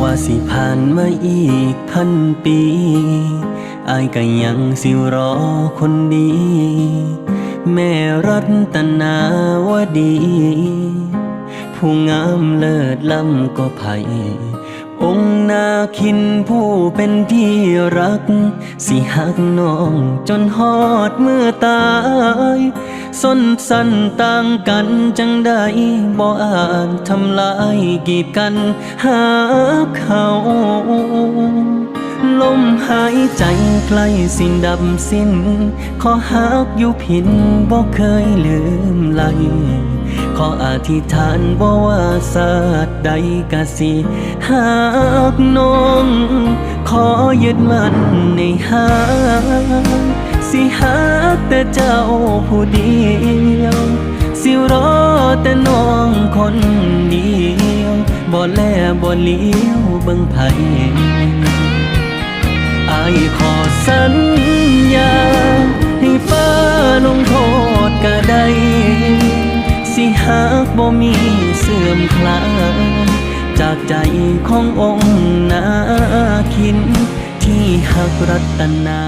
ว่าสิผ่านมาอีกพันปีอายก็ยังสิรอคนดี แม่รัตนาวดี ผู้งามเลิศล้ำก็ไผองค์นาคินผู้เป็นที่รัก สิหักน้องจนฮอดเมื่อตาย ส้นสั้นต่างกันจังได้บ่อาจทำลายกีดกันหาเขาลมหายใจใกล้สิ้นดับสิ้น ขอหักอยู่ผินบ่เคยลืมไหลขออธิษฐานบ่ว่าศาสตร์ใดกะสิหักน้อง ขอยึดมั่นในหักสิหั กแต่เจ้าผู้เดียว สิรอแต่น้องคนเดียวบ่แลบ่เลี้ยวเบิ่งไผอายขอสัญญา ให้ฟ้าลงโทษก็ได้สิหากบ่มีเสื่อมคลาจากใจขององค์นาคิน ที่หักรัตนา